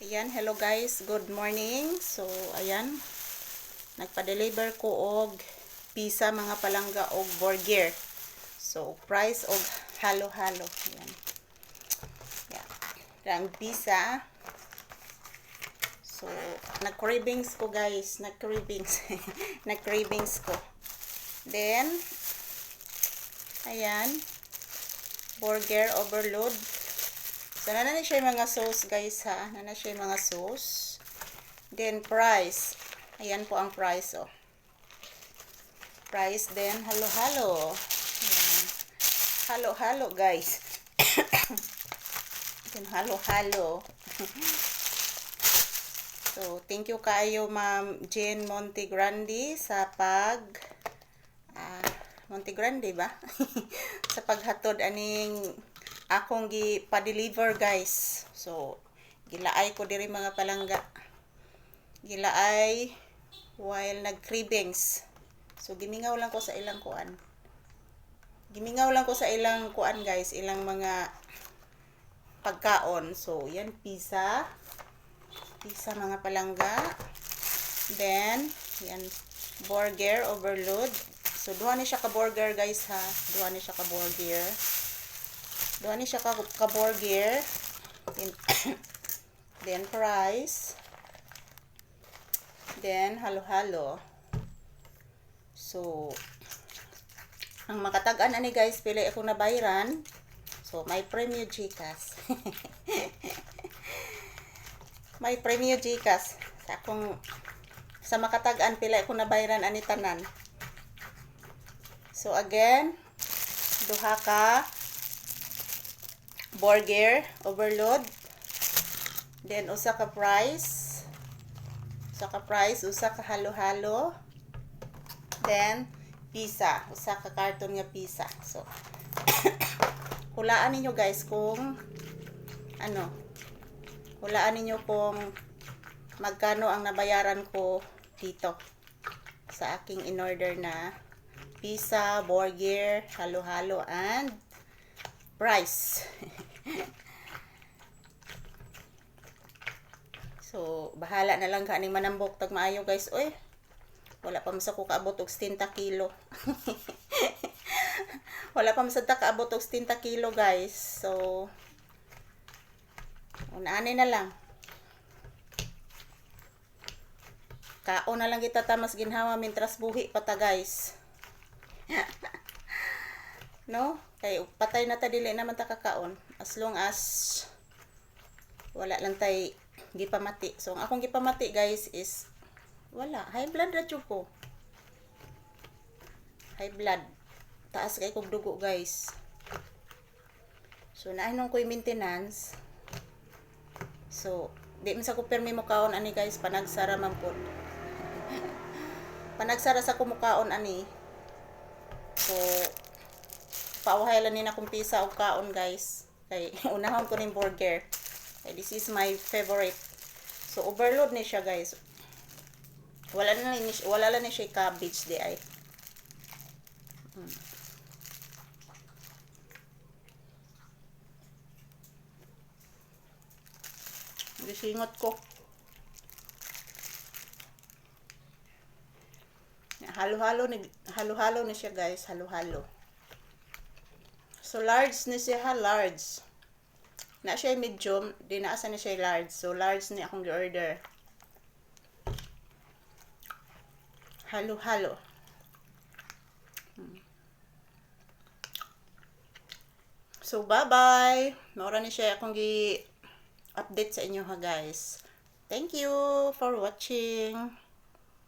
Ayan, hello guys, good morning. So, ayan, nagpa-deliver ko og pizza mga palangga og burger. So, price og halo-halo. Ayan. Ayan. Ang pizza. So, nag-cravings ko guys, nag-cravings. nag-cravings ko. Then, ayan, burger overload. So, nana na siya yung mga sauce, guys, ha? Nana siya yung mga sauce. Then, price. Ayan po ang price, oh. Price, then, halo-halo. Halo-halo, guys. then, halo-halo. so, thank you kayo, Ma'am Jane Montegrande, sa pag... ah, Montegrande ba? sa paghatod aning akong gi pa-deliver guys. So gilaay ko diri mga palangga. Gilaay while nag-cravings. So gimingaw lang ko sa ilang kuan. Gimingaw lang ko sa ilang kuan guys, ilang mga pagkaon. So yan pizza. Pizza mga palangga. Then yan burger overload. So duha ni siya ka burger guys ha. Duha ni siya ka burger. Ni siya ka, ka burger. Then, then fries. Then halo-halo. So ang makatag-an ani guys, pili ako na bayran. So may premium Gcash. may premium Gcash. Sa akong sa makatag-an pila ako na bayran ani tanan. So again, duha ka burger overload. Then usa ka price. Usa ka price, usa ka halo-halo. Then pizza, usa ka karton nga pizza. So hulaan ninyo guys kung ano hulaan ninyo kung magkano ang nabayaran ko dito sa aking in-order na pizza, burger, halo-halo, and price. so, bahala na lang ka ni manambok tag maayo guys. Oy, wala pa masa ko kaabot og 70 kilo. wala pa masa ta kaabot og 70 kilo guys. So, unaanay na lang. Kaon na lang kita tamas ginhawa mintras buhi pa ta guys. no? Kay patay na ta dili naman ta kakaon as long as wala lang tay gipamati. So ang akong gipamati guys is wala, high blood ra ko. High blood. Taas kay kog dugo guys. So naanon ko'y maintenance. So di man sa ko permi mo kaon ani guys panagsara man pod. panagsara sa kumukaon ani. So pauhay lang ni na kong pizza o kaon guys. Kay unahon ko ning burger. Kay this is my favorite. So overload ni siya guys. Wala na ni wala lang ni siya cabbage di ay. Hmm. Gisingot ko. Halo-halo ni halo-halo ni siya guys, halo-halo. So, large ni siya large. Na siya medium, di na asa ni siya large. So, large ni akong gi-order. Halo-halo. So, bye-bye. Maura ni siya akong gi-update sa inyo ha, guys. Thank you for watching.